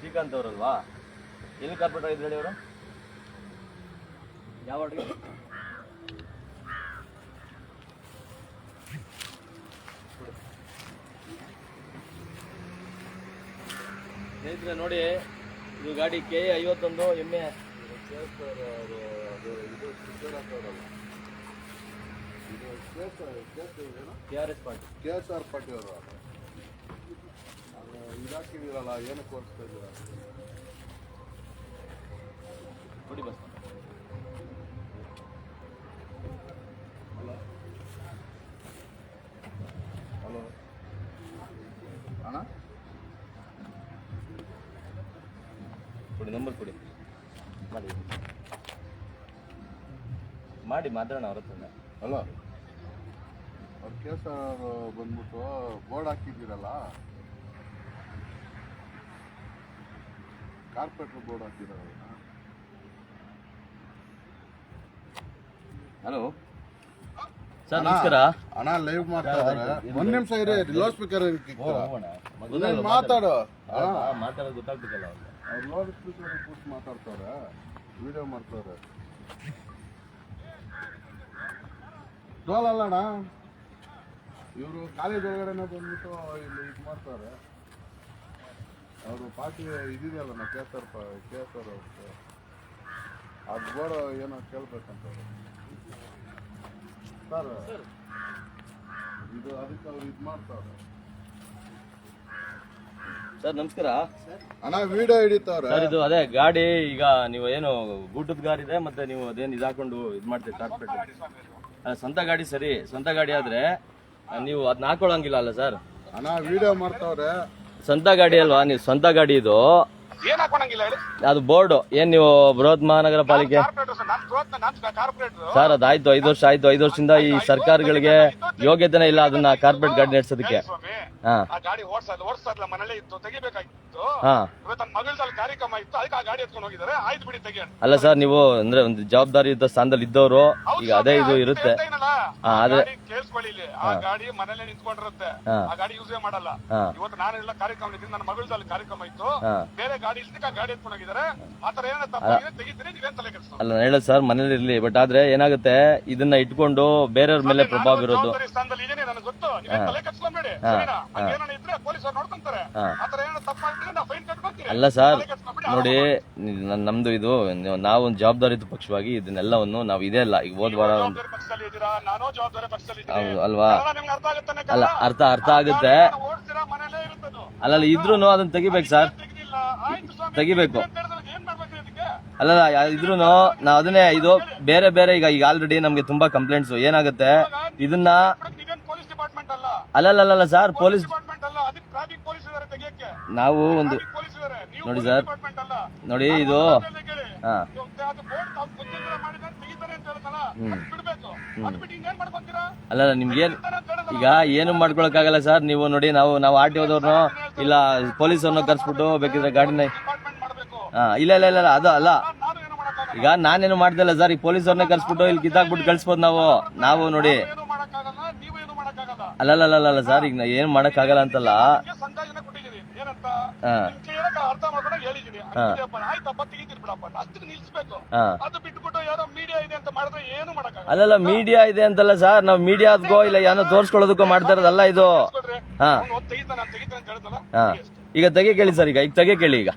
ಶ್ರೀಕಾಂತ್ ಅವರಲ್ವಾ ಎಲ್ಲಿ ಕಾರ್ಪೊರೇಟ್ ಆಗಿದ್ರು ಹೇಳಿ ಅವರು? ಯಾವ ಸ್ನೇಹಿತರೆ, ನೋಡಿ, ಇದು ಗಾಡಿ ಕೆ ಎ ಐವತ್ತೊಂದು ಎಮ್ಮೆ K R S party K S R party ಅವರು. ಇದಾಕಿದ್ದೀರಲ್ಲ ಏನು ಕೋರಿಸ್ತಾ ಇದ್ದೀರಾ? ನೋಡಿ ಬಸ್. ಹಲೋ. ಅಣ್ಣ? ಕೊಡಿ ನಂಬರ್ ಕೊಡಿ. ಮಾಡಿ. ಮಾಡಿ ಮಾತಾಡೋಣ ಅವ್ರ ಹತ್ರ ಹಲೋ. ಅವ್ರ ಆರ್ ಬಂದ್ಬಿಟ್ಟು ಬೋರ್ಡ್ ಹಾಕಿದ್ದೀರಲ್ಲ? ಕಾರ್ಪೊರೇಟರ್ ಬೋರ್ಡ್ ಹಾಕಿದಾರಲ್ಲ ಹಲೋ ಸರ್ ನಮಸ್ಕಾರ. ಅಣ್ಣ ಲೈವ್ ಮಾಡ್ತಾ ಇದ್ದಾರೆ. ಒಂದ್ ನಿಮಿಷ ಇರಿ ಲೌಡ್ ಸ್ಪೀಕರ್ ಮಾತಾಡು ಮಾತಾಡೋದು ಗೊತ್ತಾಗ್ಬೇಕಲ್ಲ ಅವ್ರು ಲೌಡ್ ಸ್ಪೀಕರ್ ಕೂತ್ ಮಾತಾಡ್ತಾರೆ? ವಿಡಿಯೋ ಮಾಡ್ತಾರೆ. ಅಣ್ಣ. ಇವರು ಕಾಲೇಜ್ ಒಳಗಡೆನೆ ಬಂದ್ಬಿಟ್ಟು ಇಲ್ಲಿ ಇದು ಮಾಡ್ತಾರೆ. ಅವರು ಪಾರ್ಟಿ ಇದಿದೆಯಲ್ಲ ನಾವು ಕೇಳ್ತಾರೆ ಆರ್ ಕೆ ಎಸ್ ಅದು ಬೋರ್ಡ್ ಏನೋ ಕೇಳ್ಬೇಕಂತ. ಸರ್ ಇದು ಅದಕ್ಕೆ ಅವ್ರು ಇದು ಮಾಡ್ತಾರೆ ಸರ್ ನಮಸ್ಕಾರ. ಅಣ್ಣ ವಿಡಿಯೋ ಹಿಡಿತಾವ್ರೆ. ಸರ್ ಇದು ಅದೇ ಗಾಡಿ ಈಗ ನೀವು ಏನು ಗೂಟದ ಗಾಡಿ ಇದೆ ಮತ್ತೆ ನೀವು ಅದೇನು ಇದು ಹಾಕೊಂಡು ಇದು ಮಾಡ್ತೀರಿ ಕಾರ್ಪೆಟ್ ಸ್ವಂತ ಗಾಡಿ ಸರಿ ಸ್ವಂತ ಗಾಡಿ ಆದ್ರೆ ನೀವು ಅದನ್ನ ಹಾಕೊಳ್ಳಂಗಿಲ್ಲ ಅಲ್ಲ ಸರ್? ಅಣ್ಣ ವಿಡಿಯೋ ಮಾಡ್ತಾವ್ರೆ. ಸ್ವಂತ ಗಾಡಿ ಅಲ್ವಾ? ನೀವು ಸ್ವಂತ ಗಾಡಿ ಇದು. ಏನ್ ಹಾಕೊಳಂಗಿಲ್ಲ ಹೇಳಿ. ಅದು ಬೋರ್ಡ್. ಏನ್ ನೀವು ಬೃಹತ್ ಮಹಾನಗರ ಪಾಲಿಕೆ? ಕಾರ್ಪೊರೇಟರ್ ಸರ್ ನಾನು ಬೃಹತ್ ನಾನು ಕಾರ್ಪೊರೇಟರ್. ಸರ್ ಅದಾಯ್ತು ಐದು ವರ್ಷ ಆಯ್ತು ಐದು ವರ್ಷದಿಂದ ಈ ಸರ್ಕಾರಗಳಿಗೆ ಯೋಗ್ಯತೆನೇ ಇಲ್ಲ ಅದನ್ನ ಕಾರ್ಪೊರೇಟ್ ಗಾಡಿ ನಡೆಸೋದಕ್ಕೆ. ಸ್ವಾಮಿ ಹಾ. ಆ ಗಾಡಿ ಓಡ್ಸಲ್ಲ ಓಡಿಸ್ತಾ ಮನೇಲೆ ಇತ್ತು ತೆಗಿಬೇಕಾಗಿತ್ತು. ಹಾ. ಇವತ್ತು ನನ್ನ ಮಗಳದಲ್ಲಿ ಕಾರ್ಯಕ್ರಮ ಇತ್ತು ಅದಕ್ಕೆ ಆ ಗಾಡಿ ಎತ್ಕೊಂಡು ಹೋಗಿದ್ದಾರೆ. ಆಯ್ತು ಬಿಡಿ ತೆಗಿ ಅಂತ. ಅಲ್ಲ ಸರ್ ನೀವು ಅಂದ್ರೆ ಒಂದು ಜವಾಬ್ದಾರಿಯುತ ಸ್ಥಾನದಲ್ಲಿ ಇದ್ದವರು ಈಗ ಅದೇ ಇದು ಇರುತ್ತೆ. ಗಾಡಿ ಕೇಳಿಸ್ಕೊಳ್ಳಿ ಆ ಗಾಡಿ ಮನೇಲೆ ನಿಂತ್ಕೊಂಡಿರುತ್ತೆ. ಆ ಗಾಡಿ ಯೂಸೇ ಮಾಡಲ್ಲ. ಇವತ್ತು ಇವತ್ತು ಎಲ್ಲ ಕಾರ್ಯಕ್ರಮ ಇದ್ದೀನಿ ನನ್ನ ಮಗಳದಲ್ಲಿ ಕಾರ್ಯಕ್ರಮ ಇತ್ತು. ಬೇರೆ ಗಾಡಿ ಇಲ್ದಕ್ಕೆ ಗಾಡಿ ಎತ್ಕೊಂಡು ಹೋಗಿದ್ದಾರೆ ಆತರ ಏನಾರ ತಪ್ಪಾಗಿದೆ ತೆಗಿತೀನಿ ನೀವೇನ್ ತಲೆ ಕೆಲಸ ಅಲ್ಲ ನಾನು ಹೇಳೋದು ಸರ್ ಮನೇಲಿ ಇರ್ಲಿ. ಬಟ್ ಆದ್ರೆ ಏನಾಗುತ್ತೆ ಇದನ್ನ ಇಟ್ಕೊಂಡು ಬೇರೆಯವ್ರ ಮೇಲೆ ನಾನು ಪ್ರಭಾವ ಬೀರೋದು ಸ್ಥಾನದಲ್ಲಿ ಇದೇನೆ ನನಗೆ ಗೊತ್ತು. ನೀವೇನ್ ತಲೆ ಕೆಡಿಸ್ಕೊಂಬೇಡಿ. ಸರಿನಾ? ಹಂಗೇನಾರ ಇದ್ರೆ ಪೊಲೀಸರು ನೋಡ್ಕೊಂತಾರೆ. ಆ ಆತರ ಏನಾರ ತಪ್ಪಾಗಿದ್ರೆ ನಾವು ಫೈನ್ ಕಟ್ಕೊತೀವಿ. ಅಲ್ಲ ಸರ್. ನೋಡಿ ನಮ್ದು ಇದು ನೀವು- ಒಂದು ಜವಾಬ್ದಾರಿಯುತ ಪಕ್ಷವಾಗಿ ಇದನ್ನೆಲ್ಲವನ್ನು ನಾವು ಇದೇ ಅಲ್ಲ ಈಗ ಹೋದ್ ವಾರ ಒಂದು ಜವಾಬ್ದಾರಿ ಪಕ್ಷದಲ್ಲಿ ಇದ್ದೀರಾ ನಾನು ಜವಾಬ್ದಾರಿ ಪಕ್ಷದಲ್ಲಿ ಇದ್ದೀನಿ ಹೌದು, ಅಲ್ವಾ? ಕನ್ನಡ ನಿಮ್ಗೆ ಅರ್ಥ ಆಗುತ್ತಾನೆ ಅಲ್ಲ ಅರ್ಥ ಅರ್ಥ ಆಗುತ್ತೆ. ಅಲ್ಲ ಮನೇಲೇ ಇರುತ್ತದು ಅಲ್ಲಲ್ಲ ಇದ್ರೂ ಅದನ್ನ ತೆಗಿಬೇಕು ಸರ್. ತೆಗ್ದಿಲ್ಲ ಆಯ್ತು ಸ್ವಾಮಿ ತೆಗಿಬೇಕು. ಅಂತ ಹೇಳಿದ್ರೆ ಏನ್ ಮಾಡ್ಬೇಕು ಇದಕ್ಕೆ ಅಲ್ಲಲ್ಲ ಇದ್ರೂ ನಾವು ಅದನ್ನೇ ಇದು ಬೇರೆ ಬೇರೆ ಈಗ ಈಗ ಆಲ್ರೆಡಿ ನಮ್ಗೆ ತುಂಬಾ ಕಂಪ್ಲೇಂಟ್ಸ್ ಏನಾಗುತ್ತೆ? ಇದನ್ನ ಬಿಡಕ್ಕೆ ನೀವೇನ್ ಪೊಲೀಸ್ ಡಿಪಾರ್ಟ್ಮೆಂಟ್ ಅಲ್ಲ ಅಲ್ಲಲ್ಲ ಸರ್ ಪೊಲೀಸ್ ಡಿಪಾರ್ಟ್ಮೆಂಟ್ ಅಲ್ಲ ಅದಕ್ಕೆ ಟ್ರಾಫಿಕ್ ಪೊಲೀಸ್ ಇದಾರೆ ತೆಗಿಯಕ್ಕೆ. ನಾವು ಒಂದು ಟ್ರಾಫಿಕ್ ಪೊಲೀಸ್ ಇದಾರೆ ನೀವು ನೋಡಿ ಸರ್. ಅಲ್ಲ. ನೋಡಿ ಇದು. ಅಲ್ಲ ನಿಮ್ಗೆ ಹಾ ನಿಮ್ಗೇನ್ ಅಂತ ಈಗ ಏನು ಮಾಡ್ಕೊಳಕ್ಕಾಗಲ್ಲ ಸರ್ ನೀವು ನೋಡಿ ನಾವು ನಾವು ಆರ್ ಟಿ ಓದವ್ರನ್ನೋ ಇಲ್ಲ ಪೊಲೀಸವ್ರನ್ನ ಕರ್ಸ್ಬಿಟ್ಟು ಬೇಕಿದ್ರೆ ಗಾಡಿನ ಹಾ ಇಲ್ಲ ಇಲ್ಲ ಇಲ್ಲ ಅದು ಅಲ್ಲ. ಈಗ ನಾನೇನು ಮಾಡ್ದಲ್ಲ ಸರ್ ಈಗ ಪೊಲೀಸವ್ರನ್ನ ಕರ್ಸ್ಬಿಟ್ಟು ಇಲ್ಲಿ ಕಿತ್ತಾಕ್ಬಿಟ್ಟು ಕಳ್ಸ್ಬೋದು ನಾವು. ನಾವು ನೋಡಿ. ಅಲ್ಲಲ್ಲ ಸರ್ ಈಗ ಏನು ಮಾಡಕ್ಕಾಗಲ್ಲ ಅಂತಲ್ಲ. ನಿಮ್ಗೆ ಏನಂತ ಹಾ. ನಿಮ್ ಕೇಳಕ್ಕೆ ಅರ್ಥ ಮಾಡ್ಕೊಂಡು ಹೇಳಿದೀನಿ. ಹಂಗಿದೆಯಪ್ಪ, ಆಯ್ತಪ್ಪ ತೆಗಿತೀನಿ ಬಿಡಪ್ಪ ಅಷ್ಟಕ್ಕೆ ನಿಲ್ಸ್ಬೇಕು. ಅದು ಬಿಟ್ಬಿಟ್ಟು ಯಾರೋ ಮೀಡಿಯಾ ಇದೆ ಅಂತ ಮಾಡಿದ್ರೆ ಏನು ಮಾಡಕ್ಕಾಗಲ್ಲ. ಅಲ್ಲಲ್ಲ ಮೀಡಿಯಾ ಇದೆ ಅಂತಲ್ಲ ಸರ್. ನಾವು ಮೀಡಿಯಾದ್ಗೋ ಇಲ್ಲ ಏನೋ ತೋರ್ಸ್ಕೊಳ್ಳೋದಕ್ಕೋ ಮಾಡ್ತಾ ಇರೋದಲ್ಲ ಇದು. ಹಾ. ತೆಗಿತಾನೆ ತೆಗಿತಾನೆ ಅಂತ ಹಾ. ಈಗ ತೆಗೆ ಕೇಳಿ ಸರ್ ಈಗ ಈಗ ತೆಗೆ ಕೇಳಿ ಈಗ.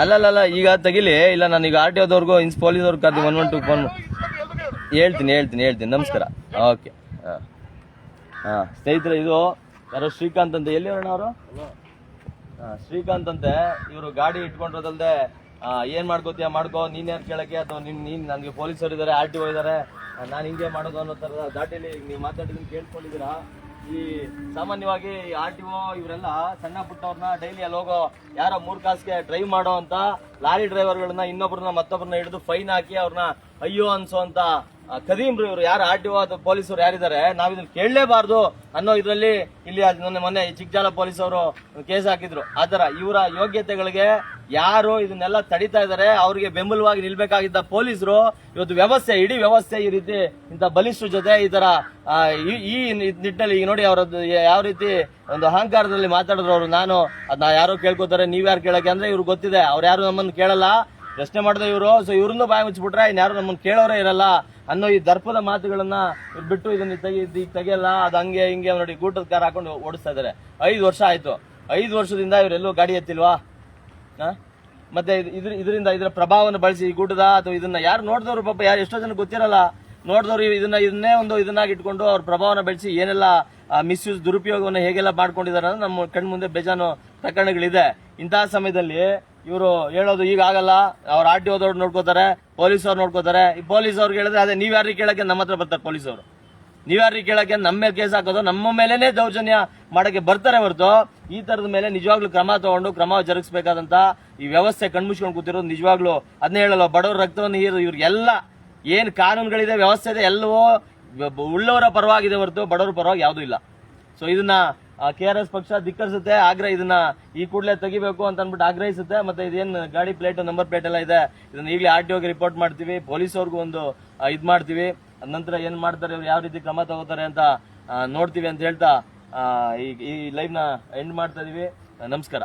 ಅಲ್ಲಲ್ಲ ಈಗ ತೆಗಿಲಿ. ಇಲ್ಲ ನಾನು ಈಗ ಆರ್ ಟಿ ಓದವ್ರಿಗೂ ಇನ್ಸ್ ಪೊಲೀಸವ್ರಿಗೆ ಕರ್ದು ಒನ್ ಒನ್ ಟು ಫೋನ್ ಹೇಳ್ತೀನಿ ಹೇಳ್ತೀನಿ ಹೇಳ್ತೀನಿ. ನಮಸ್ಕಾರ. ಓಕೆ. ಹಾಂ. ಸ್ನೇಹಿತರೆ ಇದು ಯಾರೋ ಶ್ರೀಕಾಂತ್ ಅಂತ? ಎಲ್ಲಿ ಅಣ್ಣ ಅವರು? ಶ್ರೀಕಾಂತ್ ಅಂತೆ. ಇವರು ಗಾಡಿ ಇಟ್ಕೊಂಡಿರೋದಲ್ದೆ ಏನ್ ಮಾಡ್ಕೋತೀಯ ಮಾಡ್ಕೋ ನೀನ್ ಯಾರು ಕೇಳಕ್ಕೆ? ಅಥವಾ ನಿನ್ ನೀನ್ ನನಗೆ ಪೊಲೀಸರು ಇದ್ದಾರೆ ಆರ್ ಟಿ ಒ ಇದ್ದಾರೆ ನಾನು ಹಿಂಗೆ ಮಾಡೋದು ಅನ್ನೋ ತರದ ದಾಟಿಲಿ ನೀವು ಮಾತಾಡಿದ್ರೆ ಕೇಳ್ಕೊಂಡಿದ್ದೀರಾ? ಈ ಸಾಮಾನ್ಯವಾಗಿ ಆರ್ ಟಿ ಒ ಇವರೆಲ್ಲ ಸಣ್ಣ ಪುಟ್ಟವ್ರನ್ನ ಡೈಲಿ ಅಲ್ಲಿ ಹೋಗೋ ಯಾರೋ ಮೂರ್ ಕಾಸ್ಗೆ ಡ್ರೈವ್ ಮಾಡೋ ಅಂತ ಲಾರಿ ಡ್ರೈವರ್ಗಳನ್ನ ಇನ್ನೊಬ್ರನ್ನ ಮತ್ತೊಬ್ಬರನ್ನ ಹಿಡಿದು ಫೈನ್ ಹಾಕಿ ಅವ್ರನ್ನ ಅಯ್ಯೋ ಅನ್ಸೋಂತ ಆ, ಕದೀಮ್ರು ಇವರು ಯಾರು ಆರ್ ಟಿ ಒ ಪೊಲೀಸರು ಯಾರಿದ್ದಾರೆ, ನಾವ್ ಇದನ್ನ ಕೇಳಲೇಬಾರ್ದು ಅನ್ನೋ ಇದರಲ್ಲಿ ಇಲ್ಲಿ ನನ್ನ ಮೊನ್ನೆ ಈ ಚಿಕ್ಕಜಾಲ ಪೊಲೀಸ್ ಅವರು ಕೇಸ್ ಹಾಕಿದ್ರು. ಆತರ ಇವರ ಯೋಗ್ಯತೆಗಳಿಗೆ ಯಾರು ಇದನ್ನೆಲ್ಲ ತಡಿತಾ ಇದ್ದಾರೆ, ಅವರಿಗೆ ಬೆಂಬಲವಾಗಿ ನಿಲ್ಬೇಕಾಗಿದ್ದ ಪೊಲೀಸರು ಇವತ್ತು ವ್ಯವಸ್ಥೆ, ಇಡೀ ವ್ಯವಸ್ಥೆ ಈ ರೀತಿ ಇಂಥ ಬಲಿಷ್ಠ ಜೊತೆ ಈ ತರ ಈ- ನಿಟ್ಟಿನಲ್ಲಿ ಈಗ ನೋಡಿ ಅವರದ್ದು ಯಾವ ರೀತಿ ಒಂದು ಅಹಂಕಾರದಲ್ಲಿ ಮಾತಾಡಿದ್ರು ಅವರು. ನಾನು ಅದನ್ನ ಯಾರೋ ಕೇಳ್ಕೊತಾರೆ ನೀವ್ ಯಾರು ಕೇಳಕ್ಕೆ? ಅಂದ್ರೆ ಇವ್ರು ಗೊತ್ತಿದೆ, ಅವ್ರು ಯಾರು ನಮ್ಮನ್ನು ಕೇಳಲ್ಲ. ಪ್ರಶ್ನೆ ಮಾಡಿದೆ ಇವರು. ಸೊ ಇವ್ರನ್ನ ಬಾಯಿ ಮುಚ್ಚಿಬಿಟ್ರೆ ಇನ್ಯಾರು ನಮ್ಮನ್ನು ಕೇಳೋರೇ ಇರಲ್ಲ ಅನ್ನೋ ಈ ದರ್ಪದ ಮಾತುಗಳನ್ನ ಬಿಟ್ಟು ಇದನ್ನ ತೆಗಿ ಈಗ ತೆಗಿಯಲ್ಲ, ಅದು ಹಂಗೆ ಹಿಂಗೆ ನೋಡಿ ಗೂಟದ ಕಾರ್ ಹಾಕೊಂಡು ಓಡಿಸ್ತಾ ಇದಾರೆ. ಐದು ವರ್ಷ ಆಯ್ತು. ಐದು ವರ್ಷದಿಂದ ಇವರೆಲ್ಲೂ ಗಾಡಿ ಎತ್ತಿಲ್ವಾ? ಮತ್ತೆ ಇದ್- ಇದ್ರ ಇದರಿಂದ ಇದರ ಪ್ರಭಾವವನ್ನು ಬಳಸಿ ಈ ಗೂಟದ ಅಥವಾ ಇದನ್ನ ಯಾರು ನೋಡಿದವ್ರು ಪಾಪ ಯಾರು ಎಷ್ಟೋ ಜನ ಗೊತ್ತಿರಲ್ಲ. ನೋಡಿದವ್ರು ಇದನ್ನ ಇದನ್ನೇ ಒಂದು ಇದನ್ನಾಗಿ ಇಟ್ಕೊಂಡು ಅವ್ರ ಪ್ರಭಾವನ ಬೆಳೆಸಿ ಏನೆಲ್ಲ ಮಿಸ್ಯೂಸ್ ದುರುಪಯೋಗವನ್ನು ಹೇಗೆಲ್ಲ ಮಾಡ್ಕೊಂಡಿದ್ದಾರೆ ಅಂದ್ರೆ ನಮ್ಮ ಕಣ್ಮುಂದೆ ಬೇಜಾನು ಪ್ರಕರಣಗಳಿದೆ. ಇಂತಹ ಸಮಯದಲ್ಲಿ ಇವರು ಹೇಳೋದು ಈಗ ಆಗಲ್ಲ. ಅವ್ರ ಆರ್ ಟಿ ಓದವ್ರು ನೋಡ್ಕೋತಾರೆ, ಪೊಲೀಸ್ ಅವ್ರು ನೋಡ್ಕೋತಾರೆ. ಈ ಪೊಲೀಸ್ ಅವ್ರಿಗೆ ಹೇಳಿದ್ರೆ ಅದೇ ನೀವು ಯಾರಿಗೆ ಕೇಳಕ್ಕೆ ನಮ್ಮ ಹತ್ರ ಬರ್ತಾರೆ ಪೊಲೀಸ್ ಅವರು. ನೀವ್ಯಾರಿಗೆ ಕೇಳಕ್ಕೆ ನಮ್ಮ ಮೇಲೆ ಕೇಸ್ ಹಾಕೋದು, ನಮ್ಮ ಮೇಲೇನೆ ದೌರ್ಜನ್ಯ ಮಾಡಕ್ಕೆ ಬರ್ತಾರೆ ಹೊರತು ಈ ತರದ ಮೇಲೆ ನಿಜವಾಗ್ಲೂ ಕ್ರಮ ತಗೊಂಡು, ಕ್ರಮ ಜರುಗಿಸಬೇಕಾದಂತ ಈ ವ್ಯವಸ್ಥೆ ಕಣ್ಮುಚ್ಕೊಂಡು ಕೂತಿರೋದು ನಿಜವಾಗ್ಲೂ. ಅದನ್ನೇ ಹೇಳಲ್ಲ, ಬಡವರ ರಕ್ತವನ್ನು ಹೀರು ಇವ್ರಿಗೆಲ್ಲ ಏನ್ ಕಾನೂನುಗಳಿದೆ, ವ್ಯವಸ್ಥೆ ಇದೆ, ಎಲ್ಲವೂ ಉಳ್ಳವರ ಪರವಾಗಿದೆ ಹೊರತು, ಬಡವರ ಪರವಾಗಿ ಯಾವುದೂ ಇಲ್ಲ. ಸೊ ಇದನ್ನ ಕೆ ಆರ್ ಎಸ್ ಪಕ್ಷ ಧಿಕ್ಕರಿಸುತ್ತೆ. ಆಗ್ರಹ ಇದನ್ನ ಈ ಕೂಡಲೇ ತೆಗಿಬೇಕು ಅಂತ ಅಂದ್ಬಿಟ್ಟು ಆಗ್ರಹಿಸುತ್ತೆ. ಮತ್ತೆ ಇದೇನ್ ಗಾಡಿ ಪ್ಲೇಟ್ ನಂಬರ್ ಪ್ಲೇಟ್ ಎಲ್ಲ ಇದೆ. ಇದನ್ನ ಈಗಲೇ ಆರ್ ಟಿ ಓಗೆ ರಿಪೋರ್ಟ್ ಮಾಡ್ತೀವಿ. ಪೊಲೀಸ್ ಅವ್ರಿಗೂ ಒಂದು ಇದು ಮಾಡ್ತೀವಿ. ನಂತರ ಏನ್ ಮಾಡ್ತಾರೆ? ಇವ್ರು ಯಾವ ರೀತಿ ಕ್ರಮ ತಗೋತಾರೆ ಅಂತ ನೋಡ್ತೀವಿ ಅಂತ ಹೇಳ್ತಾ ಈ ಈ ಲೈವ್ನ ಎಂಡ್ ಮಾಡ್ತಾ ಇದೀವಿ. ನಮಸ್ಕಾರ.